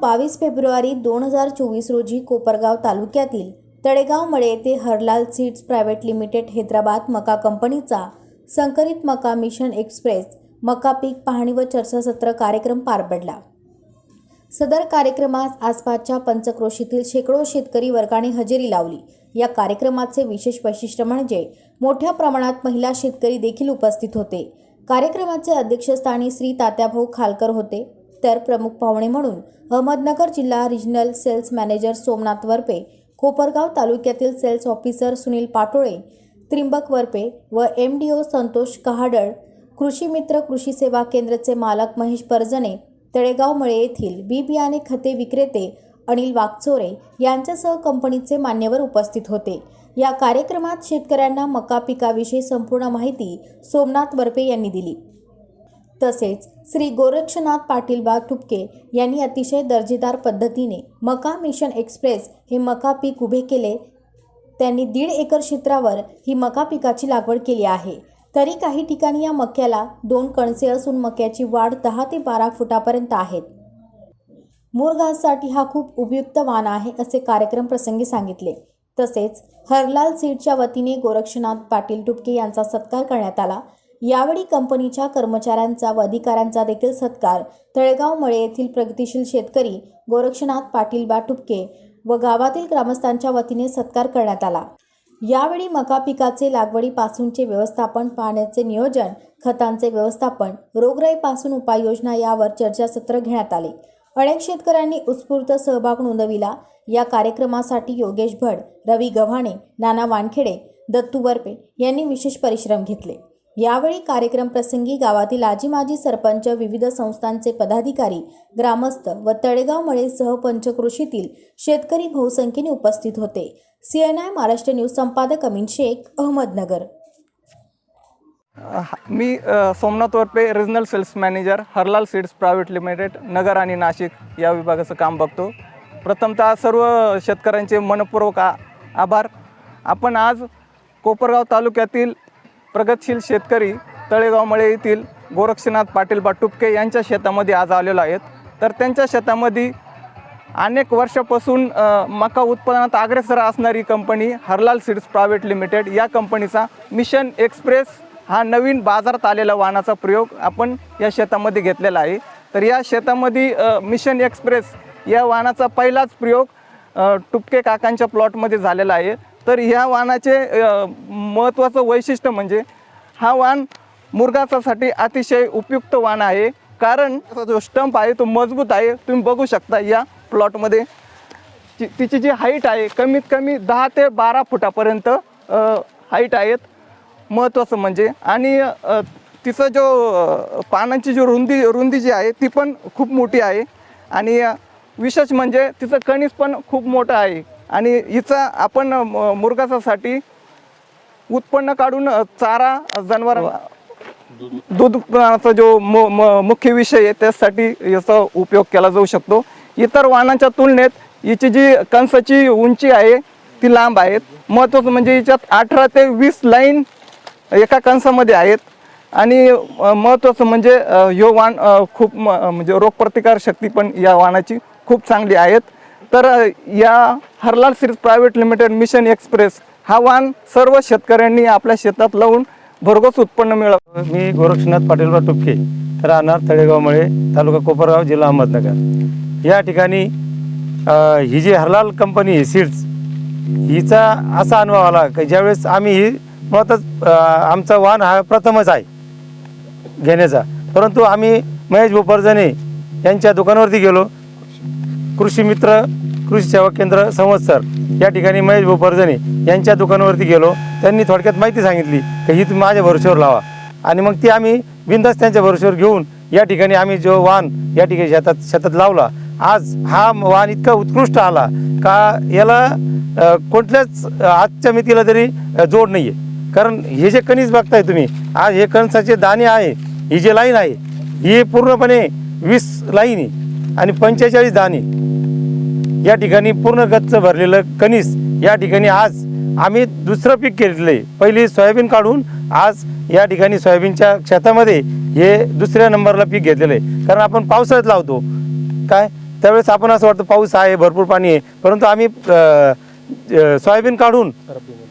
बावीस फेब्रुवारी दोन हजार चोवीस रोजी कोपरगाव तालुक्यातील तळेगाव मळे येथे Harlal seeds private limited Hyderabad मका कंपनीचा संकरित मका मिशन एक्सप्रेस मका पीक पाहणी व चर्चासत्र कार्यक्रम पार पडला. सदर कार्यक्रमास आसपासच्या पंचक्रोशीतील शेकडो शेतकरी वर्गाने हजेरी लावली. या कार्यक्रमाचे विशेष वैशिष्ट्य म्हणजे मोठ्या प्रमाणात महिला शेतकरी देखील उपस्थित होते. कार्यक्रमाचे अध्यक्षस्थानी श्री तात्याभाऊ खालकर होते. तर प्रमुख पाहुणे म्हणून अहमदनगर जिल्हा regional sales manager Somnath Varpe Kopargaon तालुक्यातील सेल्स ऑफिसर सुनील पाटोळे त्रिंबक वरपे व M D O Santosh Kahadal कृषी मित्र कृषी सेवा केंद्राचे मालक महेश परजणे तळेगाव मळे येथील बी बियाणे खते विक्रेते अनिल वागचोरे यांच्यासह कंपनीचे मान्यवर उपस्थित होते. या कार्यक्रमात शेतकऱ्यांना मका पिकाविषयी संपूर्ण माहिती सोमनाथ वरपे यांनी दिली. तसेच श्री गोरक्षनाथ पाटील बा ठुपके यांनी अतिशय दर्जेदार पद्धतीने मका मिशन एक्सप्रेस हे मका पीक उभे केले. त्यांनी दीड एकर क्षेत्रावर ही मका पिकाची लागवड केली आहे. तरी काही ठिकाणी या मक्याला दोन कणसे असून मक्याची वाढ दहा ते बारा फुटापर्यंत आहेत. मुरघाससाठी हा खूप उपयुक्त वाण आहे असे कार्यक्रम प्रसंगी सांगितले. तसेच हरलाल सीडच्या वतीने गोरक्षनाथ पाटील टुपके यांचा सत्कार करण्यात आला. यावेळी कंपनीच्या कर्मचाऱ्यांचा व अधिकाऱ्यांचा देखील सत्कार. तळेगाव मळे येथील प्रगतीशील शेतकरी गोरक्षनाथ पाटील बाटुपके व गावातील ग्रामस्थांच्या वतीने सत्कार करण्यात आला. यावेळी मका पिकाचे लागवडीपासूनचे व्यवस्थापन पाण्याचे नियोजन खतांचे व्यवस्थापन रोगराईपासून उपाययोजना यावर चर्चासत्र घेण्यात आले. अनेक शेतकऱ्यांनी उत्स्फूर्त सहभाग नोंदविला. या कार्यक्रमासाठी योगेश भड रवी गव्हाणे नाना वानखेडे दत्तू बर्पे यांनी विशेष परिश्रम घेतले. यावेळी कार्यक्रम प्रसंगी गावातील आजी माजी सरपंच विविध संस्थांचे पदाधिकारी ग्रामस्थ व तळेगाव मळेसह पंचक्रोशीतील शेतकरी बहुसंख्येने उपस्थित होते. सीएनआय महाराष्ट्र न्यूज संपादक अमीन शेख अहमदनगर. हा- मी Somnath Varpe regional sales manager Harlal seeds private limited Nagar आणि नाशिक या विभागाचं काम बघतो. प्रथमतः सर्व शेतकऱ्यांचे मनपूर्वक आभार. आपण आज कोपरगाव तालुक्यातील प्रगतशील शेतकरी तळेगावमळे येथील गोरक्षनाथ पाटील बाटुपके यांच्या शेतामध्ये आज आलेलो आहेत. तर त्यांच्या शेतामध्ये अनेक वर्षापासून मका उत्पादनात अग्रेसर असणारी company Harlal seeds private limited या कंपनीचा मिशन एक्सप्रेस हा नवीन बाजारात आलेला वाहनाचा प्रयोग आपण या शेतामध्ये घेतलेला आहे. तर या शेतामध्ये मिशन एक्सप्रेस या वाहनाचा पहिलाच प्रयोग टुपके काकांच्या प्लॉटमध्ये झालेला आहे. तर ह्या वाहनाचे महत्त्वाचं वैशिष्ट्य म्हणजे हा वाहन मुरगासासाठी अतिशय उपयुक्त वाहन आहे. कारण जो स्टंप आहे तो मजबूत आहे. तुम्ही बघू शकता या प्लॉटमध्ये. ति- तिची जी हाईट आहे कमीत कमी दहा ते बारा फुटापर्यंत हाईट आहेत. महत्त्वाचं म्हणजे. आणि तिचं जो पानांची जी रुंदी रुंदी जी आहे ती पण खूप मोठी आहे. आणि विशेष म्हणजे तिचं कणीस पण खूप मोठं आहे. आणि हिचं आपण मुरगासासाठी उत्पन्न काढून चारा जनावर दूध उत्पादनाचा जो मु- म- मुख्य विषय आहे त्यासाठी याचा उपयोग केला जाऊ शकतो. इतर वाहनांच्या तुलनेत हिची जी कंसाची उंची आहे ती लांब आहेत महत्त्वाचं म्हणजे हिच्यात अठरा ते वीस लाईन एका कंसामध्ये आहेत. आणि महत्त्वाचं म्हणजे ह्यो अ, खूप म- म्हणजे रोगप्रतिकार शक्ती पण या वाहनाची खूप चांगली आहेत. तर या Harlal series private limited mission express हा वाहन सर्व शेतकऱ्यांनी आपल्या शेतात लावून भरघोस उत्पन्न मिळव मी गोरक्षनाथ पाटीलराव टुपके राहणार तळेगावमुळे तालुका कोपरगाव जिल्हा अहमदनगर. या ठिकाणी ही जी हरलाल कंपनी आहे सीड्स हिचा असा अनुभव आला की ज्यावेळेस आम्ही ही मुळातच आमचा वाहन हा प्रथमच आहे घेण्याचा. परंतु आम्ही महेश भोपरजने यांच्या दुकानावरती गेलो. कृषी मित्र कृषी सेवा केंद्र संवत्सर या ठिकाणी महेश भूपर्जने यांच्या दुकानावरती गेलो. त्यांनी थोडक्यात माहिती सांगितली की ही तुम्ही माझ्या भरोश्यावर लावा. आणि मग ती आम्ही बिंदास त्यांच्या भरोश्यावर घेऊन या ठिकाणी आम्ही जो वाहन या ठिकाणी शेतात शेतात लावला. आज हा वाहन इतका उत्कृष्ट आला का याला कोणत्याच आजच्या मितीला तरी जोड नाही आहे कारण हे जे कणीस बघताय तुम्ही आज हे कणसाचे दाणे आहे ही जे लाईन आहे ही पूर्णपणे वीस लाईन आहे. आणि पंचेचाळीस दाणे. या ठिकाणी पूर्ण गच्च भरलेलं कणीस या ठिकाणी आज आम्ही दुसरं पीक घेतलं आहे पहिली सोयाबीन काढून आज या ठिकाणी सोयाबीनच्या शेतामध्ये हे दुसऱ्या नंबरला पीक घेतलेलं आहे. कारण आपण पावसाळ्यात लावतो. काय? त्यावेळेस आपण असं वाटतं पाऊस आहे भरपूर पाणी आहे. परंतु आम्ही सोयाबीन काढून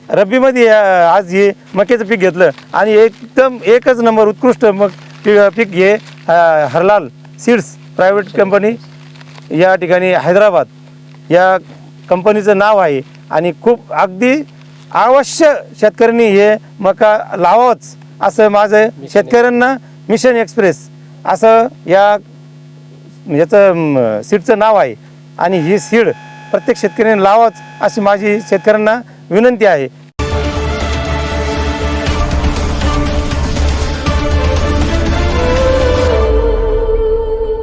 रब्बीमध्ये आज हे मक्याचं पीक घेतलं. आणि एकदम एकच नंबर उत्कृष्ट मग पीक हे हरलाल सीड्स प्रायव्हेट कंपनी या ठिकाणी हैदराबाद या कंपनीचं नाव आहे. आणि खूप अगदी अवश्य शेतकऱ्यांनी हे मका लावावंच असं माझं शेतकऱ्यांना मिशन एक्सप्रेस असं या याचं सीडचं नाव आहे. आणि ही सीड प्रत्येक शेतकऱ्याने लावाच अशी माझी शेतकऱ्यांना विनंती आहे.